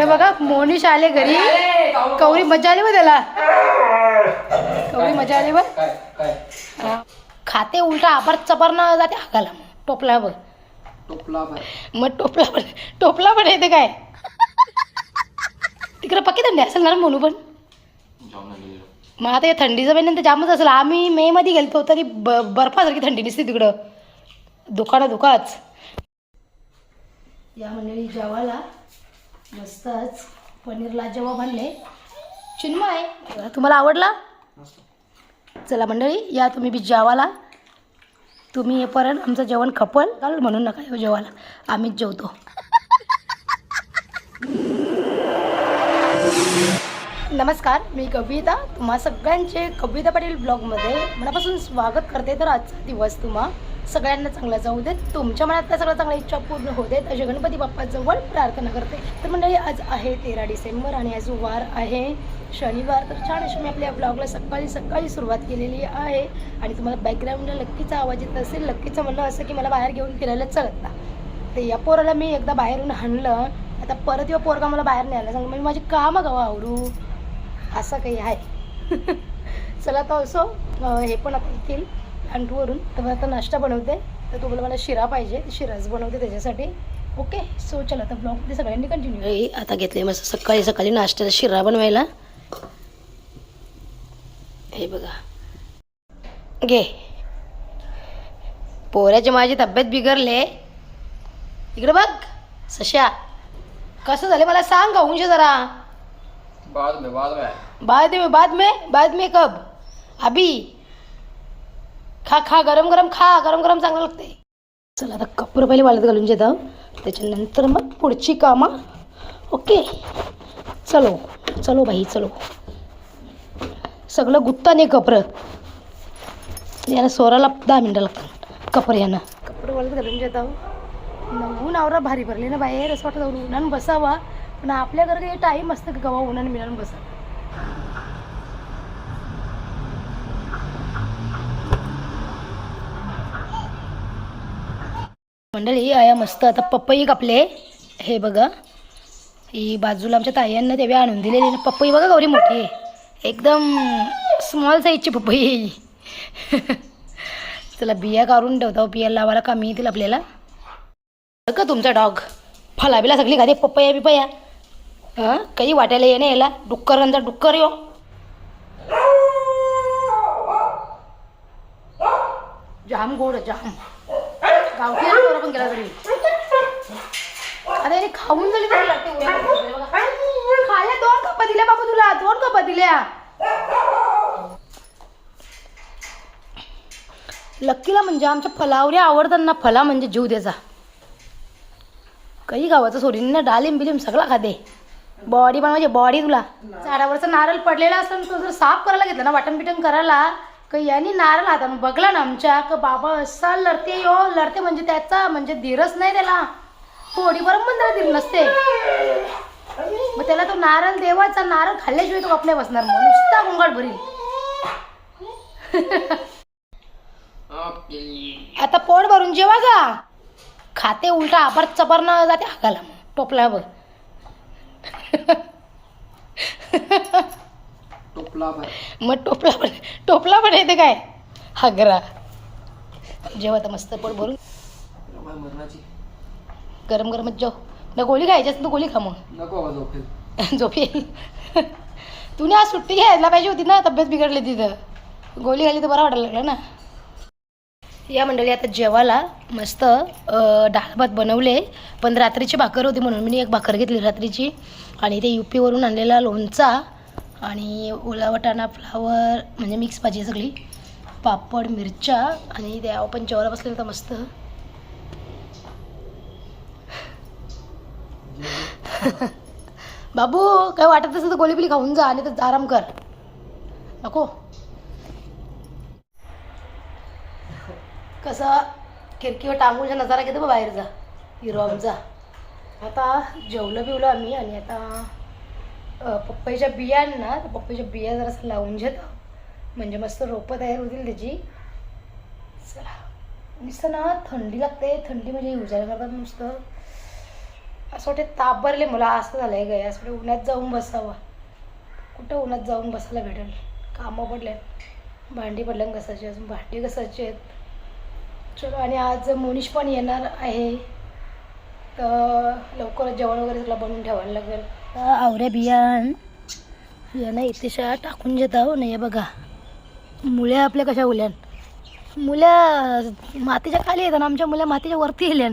इकडे बघा मोनिश आले घरी. कवरी मजा आली बघ त्याला. कवरी मजा आली बघ. काय काय? हा. खाते उलटा आपार चपार न जाते हाकाला मग टोपला बघ. टोपला मग टोपला पण टोपला पण येते काय? तिकडे पक्की थंडी असेल ना मोनू पण? मग आता या थंडीचं महिन्यात तर जामच असेल. आम्ही मे मध्ये गेलतो तरी ब बर्फासारखी थंडी दिसते तिकडं. दुकानं दुखाच या मंडळी जेवायला मस्तच. पनीरला जेव्हा बनले. चिन्मय तुम्हाला आवडला? चला मंडळी या तुम्ही बी जेवाला तुम्ही येपर्यंत आमचं जेवण खपल. चाल म्हणून नका येऊ जेवायला. आम्हीच जेवतो. नमस्कार मी कविता. तुम्हा सगळ्यांचे कविता पाटील ब्लॉगमध्ये मनापासून स्वागत करते. तर आजचा दिवस तुम्हा सगळ्यांना चांगला जाऊ देत. तुमच्या मनातल्या सगळ्या चांगल्या इच्छा पूर्ण होऊ देत. असे गणपती बाप्पाजवळ प्रार्थना करते. तर मंडळी आज आहे तेरा डिसेंबर आणि आज वार आहे. शनिवार तर छान अशी मी आपल्या ब्लॉगला सकाळी सकाळी सुरुवात केलेली आहे. आणि तुम्हाला बॅकग्राऊंडला नक्कीचा आवाज येत असेल. नक्कीचं म्हणणं असं की मला बाहेर घेऊन फिरायला चलत ना तर या पोराला मी एकदा बाहेरून हाणलं. आता परत या पोरगा मला बाहेर न्यायला सांग. म्हणजे माझी कामं गावा आवडू असं काही आहे. चला तर असो. हे पण आता येतील अंटूवरून. तर आता नाश्ता बनवते. तर तुम्हाला मला शिरा पाहिजे. शिराच बनवते त्याच्यासाठी. ओके? सो चला तर ब्लॉगमध्ये सगळ्यांनी कंटिन्यू आता घेतले मस्त. सकाळी सकाळी नाश्त्याचा शिरा बनवायला. हे बघा. घे. पोऱ्याची माझी तब्येत बिघडले. इकडे बघ. सश्या. कसं झालं मला सांग अंश जरा. बाद में बाद में बाद में बाद में बाद में कब? अभी. खा खा गरम गरम खा गरम गरम चांगलं लागते चला आता कपूर पहिले वाळत घालून घेतो. त्याच्यानंतर मग पुढची कामं. ओके. चलो चलो बाई चलो. सगळं गुत्ता नाही कपडं याला सोराला दहा मिनटं लागतात. कपर यानं. कपडे वाळत घालून घेतो. ऊन आवरा भारी भरली ना बाहेर असं वाटतं जाऊन उन्हानं बसावा. पण आपल्या घरी काही टाईम असतं का गवा उन्हानं मिळून बसा मंडळी आया मस्त. आता पपई कापले. हे बघा. ही बाजूला आमच्या तायांना तेव्हा आणून दिलेली. ना पपई बघा गौरी मोठी. आहे एकदम स्मॉल साईजची पपई. चला बिया काढून ठेवतो. बिया लावायला कमी येतील आपल्याला. का तुमचा डॉग फलाबीला सगळी खाते. पपया बिपया. हां? काही वाटायला ये नाही याला डुक्करांचा डुक्कर यो. जाम गोड जाम. गावठी आहे पोरं पण गेला तरी आता याने खाऊन झाली तरी लागते. बघा. खायला दोन कपा दिल्या बाबा तुला दोन कपा दिल्या लक्कीला म्हणजे आमच्या फलावऱ्या आवडतात ना फला म्हणजे जीव द्यायचा काही गावाचं सोडीन ना डालिम बिलिम सगळा खाते. बॉडी बनवायची बॉडी तुला. झाडावरचा नारळ पडलेला असला जर साफ करायला घेतला ना वाटण बिटन करायला का यांनी नारळ हातात बघला ना आमच्या का बाबा असा लढते यो लढते म्हणजे त्याचा म्हणजे धीरच नाही त्याला. थोडी बरं पण त्याला धीर नसते. मग त्याला तो नारळ देवाचा नारळ खाल्ल्याशिवाय तो कपडे बसणार. मग नुसता गुंगाट भरील आता पोट भरून जेवा गा खाते उलटा आपार चपार न जाते हाकाला मग टोपल्यावर टोपला मग टोपला पण टोपला पण येते काय? हागरा जेव्हा तर मस्त पोट भरून. गरम गरमच जेव ना गोळी खायची तर गोळी खा मग. नको झोप तुने आज सुट्टी घ्यायला पाहिजे होती ना तब्येत बिघडली तिथं. गोळी खाली तर बरं वाटायला लागलं ना. या मंडळी आता जेवायला मस्त डाळ भात बनवले. पण रात्रीची भाकर होती म्हणून मी एक भाकर घेतली रात्रीची. आणि ते यू पीवरून आणलेला लोणचा. आणि ओला वटाणा फ्लावर म्हणजे मिक्स भाजी सगळी. पापड मिरच्या आणि त्या पण जेवायला बसलेलं तर मस्त. बाबू काय वाटत असेल तर गोळीबिली खाऊन जा आणि तर आराम कर. नको. कसं खिडकीवर टांगूनच्या नजारा घेतो बा बाहेर जा. हिरो जा आता जेवलं बिवलं आम्ही आणि आता अ, बिया बियांना तर पपईच्या बिया जरासं लावून घेतं म्हणजे मस्त रोपं तयार होतील त्याची. चला. नुसतं ना थंडी लागते थंडी म्हणजे उजाला करतात नुसतं असं वाटते ताप भरले मला असं झालं आहे गं. असं वाटते उन्हात जाऊन बसावं. कुठं उन्हात जाऊन बसायला भेटेल? कामं पडले भांडी पडल्या घसायची अजून भांडी घसायची आहेत. चलो आणि आज मोनिश पण येणार आहे. तर लवकरच जेवण वगैरे तुला बनवून ठेवायला लागेल. आवऱ्या बियाण. बियाणं इतिशा टाकून घेत आहो नाही बघा. मुल्या आपल्या कशा उल्यान मुल्या मातीच्या खाली येतात आमच्या मुल्या मातीच्या वरती येल्यान.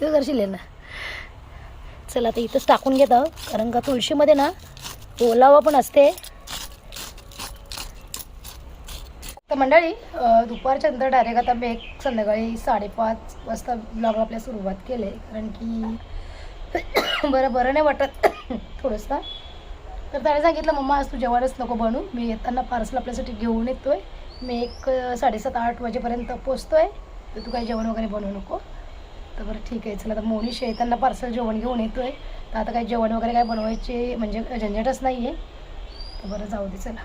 काय करशील ना? चला आता इथंच टाकून घेत आहो कारण का तुळशीमध्ये ना ओलावा पण असते. तर मंडळी दुपारच्या नंतर डायरेक्ट आता मी एक संध्याकाळी साडेपाच वाजता ब्लॉग आपल्या सुरुवात केले. कारण की बरं बरं नाही वाटत थोडंसं. तर त्याने सांगितलं मम्मा आज तू जेवणच नको बनू. मी येताना पार्सल आपल्यासाठी घेऊन येतो आहे मी एक साडेसात आठ वाजेपर्यंत पोचतो आहे तर तू काही जेवण वगैरे बनवू नको. तर बरं ठीक आहे. चला तर मोनिश येताना पार्सल जेवण घेऊन येतो आहे तर आता काही जेवण वगैरे काय बनवायचे म्हणजे झंझटच नाही आहे तर बरं जाऊ दे चला.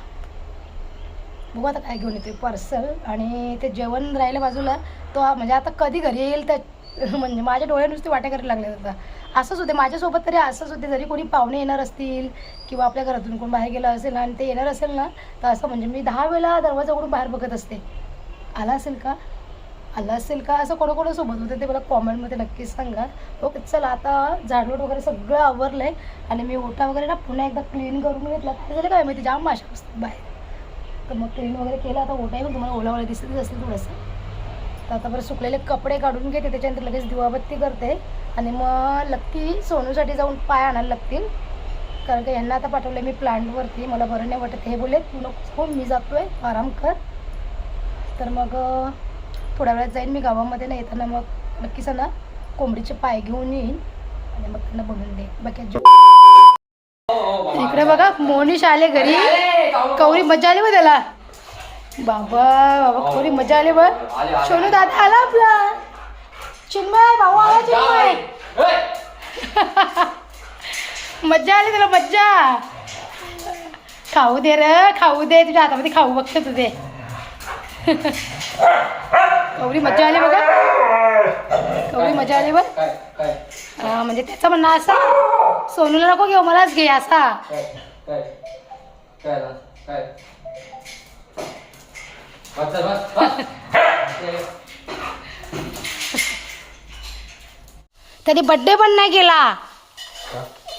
बघू आता काय घेऊन येते पार्सल आणि ते जेवण राहिलं बाजूला तो म्हणजे आता कधी घरी येईल त्या म्हणजे माझ्या डोळे नुसते वाटे करायला लागले आता. असंच होते माझ्यासोबत तरी असंच होते. जरी कोणी पाहुणे येणार असतील किंवा आपल्या घरातून कोण बाहेर गेलं असेल आणि ते येणार असेल ना तर असं म्हणजे मी दहा वेळा दरवाजा उघडून बाहेर बघत असते. आला असेल का? आला असेल का? असं कोणाकोणासोबत होतं ते मला कॉमेंटमध्ये नक्कीच सांगा. ओके चला आता झाडलोट वगैरे सगळं आवरलं आहे आणि मी ओटा वगैरे ना पुन्हा एकदा क्लीन करून घेतला. काय झालं काय माहिती? जाम माशा असतात बाहेर. मग क्लीन वगैरे केलं आता ओटाही पण तुम्हाला ओला ओला दिसतच असेल थोडंसं. तर आता बरं सुकलेले कपडे काढून घेते त्याच्यानंतर लगेच दिवाबत्ती करते. आणि मग लक्की सोनूसाठी जाऊन पाय आणायला लागतील. कारण का यांना आता पाठवलं मी प्लांटवरती मला बरं नाही वाटत हे बोलले. तू नको हो मी जातो आहे आराम कर. तर मग थोड्या वेळात जाईन मी गावामध्ये ना येताना मग नक्कीच ना कोंबडीचे पाय घेऊन येईन. आणि मग त्यांना बघून दे बाकी इकडे बघा मोनिश आले घरी. कवरी मजा आली बघ त्याला. बाबा बाबा कवरी मजा आली बघ. सोनू दादा आला आपला. चिन्मय भाऊ आला चिन्मय. मज्जा आली त्याला मज्जा. खाऊ दे र खाऊ दे तुझ्या हातामध्ये खाऊ बघते तुझे. कवरी मज्जा आली बघा. कवरी मजा आली बघ. हा, म्हणजे त्याचं म्हणणं असं. सोनूला नको घेऊ मलाच घे असा काय काय काय आला? काय? बस चल, बस बस. ए, त्याने बड्डे पण नाही केला?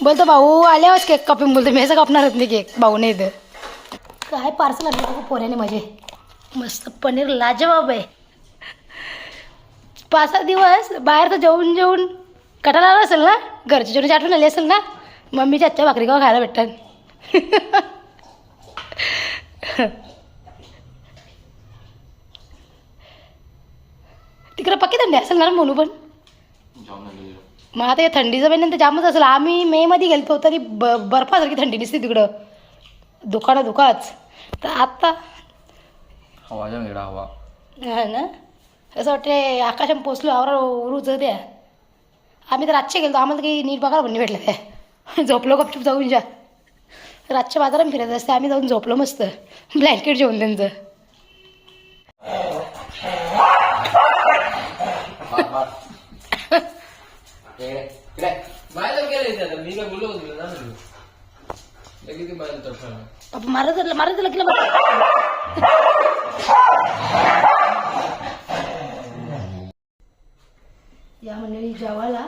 बोलतो भाऊ आल्यावरच केक कापून बोलतो मी असं कापणारच नाही केक भाऊ नाही तर काय पार्सल आणलं का पोऱ्याने माझे? मस्त पनीर लाजवाब आहे. पाच सहा दिवस बाहेर तर जेवून जेवून कटाला आला असेल ना? घरची जेवणाची आठवण आली असेल ना? मम्मीच्या आजच्या भाकरी गाव खायला भेटतात. तिकडं पक्की थंडी असेल ना मोनू पण? मग आता या थंडीचं महिन्यात जामच असेल. आम्ही मेमध्ये गेलतो तरी ब बर्फासारखी थंडी दिसते तिकडं. दुकानं दुखाच. तर आत्ता हवा हवा. हा ना? असं वाटते आकाशात पोचलो आवरा उरूच द्या आम्ही तर रातचे गेलो आम्हाला काही नीट बघायला पण भेटलं काय झोपलो गपचूप जाऊन जा. रातच्या बाजारात फिरत असते. आम्ही जाऊन झोपलो मस्त. ब्लँकेट जेवून त्यांचं. इकडे इकडे बाहेर गेले इथे मी काय बोललो होतो तुला ना लगेच ते बाहेर तडफडलं. बाबा मारत मारत लागलं बघ या मंडळी जेवायला.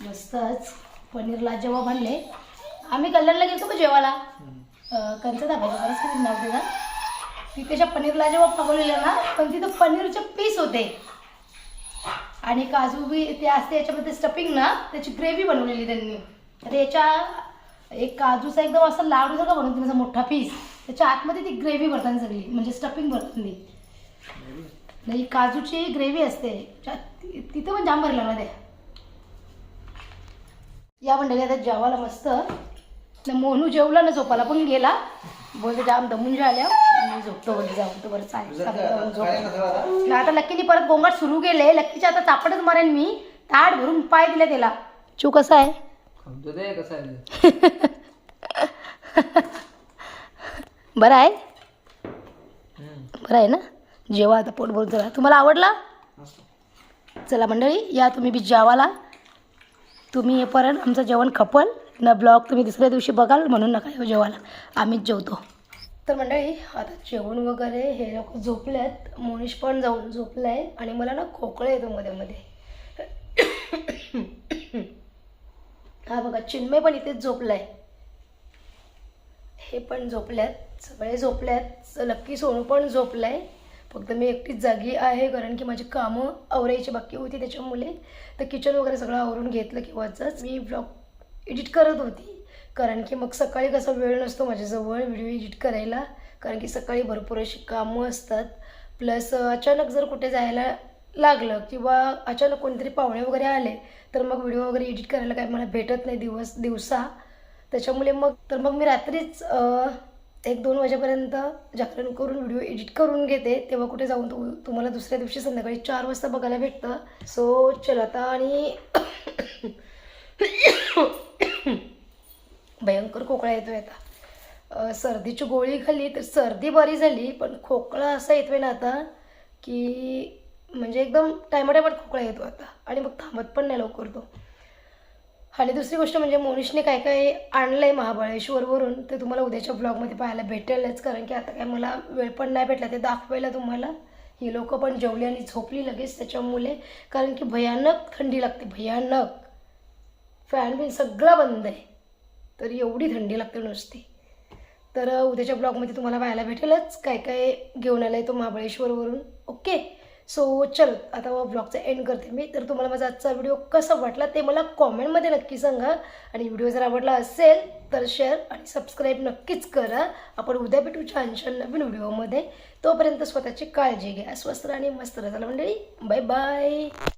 मस्तच. पनीरला जेव्हा बनले. आम्ही कल्याणला गेलो का जेवायला? अं, कंच दाबायचं. बरंच काही नाव पनीरला जेव्हा पकवलेलं ना पण तिथं पनीरचे पीस होते. आणि काजू बी ते असते याच्यामध्ये स्टफिंग ना त्याची ग्रेव्ही बनवलेली त्यांनी. तर याच्या एक काजूचा एकदम असा लाडू जर का बनवते माझा मोठा पीस त्याच्या आतमध्ये ती ग्रेव्ही भरताना सगळी म्हणजे स्टफिंग भरताना. नाही काजूची ग्रेव्ही असते. तिथं पण जाम भारी लागला ते. या मंडळी आता जेवायला मस्त. न मोनू जेवला ना झोपाला पण गेला. बोलते जाम दमून मी झोपतो बोलते जाऊन तो बरं चालेल. आता लक्कीने परत गोंगाट सुरू केले. लक्कीच्या आता चापटच मारेन मी. ताट भरून पाय दिले त्याला. चू कसा आहे? कसं आहे. बरं आहे. बरं आहे ना? जेवा आता पोट भरून चला तुम्हाला आवडला? चला मंडळी या तुम्ही बी जेवाला. तुम्ही येपर्यंत आमचं जेवण खपल. ना ब्लॉग तुम्ही दुसऱ्या दिवशी बघाल म्हणून नका येऊ जेवायला. आम्हीच जेवतो. तर मंडळी आता जेवण वगैरे हे लोक आहेत मोनिश पण जाऊन झोपलं आहे आणि मला ना खोकळे येतो मध्ये मध्ये. हा बघा चिन्मय पण इथेच झोपलाय. हे पण झोपल्यात सगळे झोपल्यात. लक्की सोनू पण झोपलं आहे फक्त मी एकटीच जागी आहे कारण की माझी कामं आवरायची बाकी होती त्याच्यामुळे. तर किचन वगैरे सगळं आवरून घेतलं किंवाच मी ब्लॉग एडिट करत होती. कारण की मग सकाळी कसा वेळ नसतो माझ्याजवळ व्हिडिओ एडिट करायला. कारण की सकाळी भरपूर अशी कामं असतात. प्लस अचानक जर कुठे जायला लागलं किंवा अचानक कोणतरी पाहुणे वगैरे आले तर मग व्हिडिओ वगैरे एडिट करायला काय मला भेटत नाही दिवस दिवसा. त्याच्यामुळे मग तर मग मी रात्रीच एक दोन वाजेपर्यंत जागरण करून व्हिडिओ एडिट करून घेते. तेव्हा कुठे जाऊन तू तुम्हाला दुसऱ्या दिवशी संध्याकाळी चार वाजता बघायला भेटतं. सो चल आता आणि भयंकर खोकळा येतोय आता. सर्दीची गोळी खाल्ली तर सर्दी बरी झाली पण खोकला असा येतोय ना आता की म्हणजे एकदम टायमाटायमात खोकळा येतो आता. आणि मग थांबत पण नाही लवकर तो. आणि दुसरी गोष्ट म्हणजे मोनिशने काय काय आणलं आहे महाबळेश्वरवरून ते तुम्हाला उद्याच्या ब्लॉगमध्ये पाहायला भेटेलच कारण की आता काय मला वेळ पण नाही भेटला ते दाखवायला तुम्हाला. ही लोकं पण जेवली आणि झोपली लगेच त्याच्यामुळे कारण की भयानक थंडी लागते भयानक. फॅन बिन सगळं बंद आहे. तर एवढी थंडी लागते नुसती. तर उद्याच्या ब्लॉगमध्ये तुम्हाला पाहायला भेटेलच काय काय घेऊन आलं आहे तो महाबळेश्वरवरून. ओके? सो चल आता ब्लॉगचा एंड करते मी. तर तुम्हाला माझा आजचा व्हिडिओ कसा वाटला ते मला कॉमेंटमध्ये नक्की सांगा. आणि व्हिडिओ जर आवडला असेल तर शेअर आणि सबस्क्राईब नक्कीच करा. आपण उद्या भेटू छान छान नवीन व्हिडिओमध्ये तोपर्यंत स्वतःची काळजी घ्या. स्वस्त आणि मस्त राहा. मंडळी बाय बाय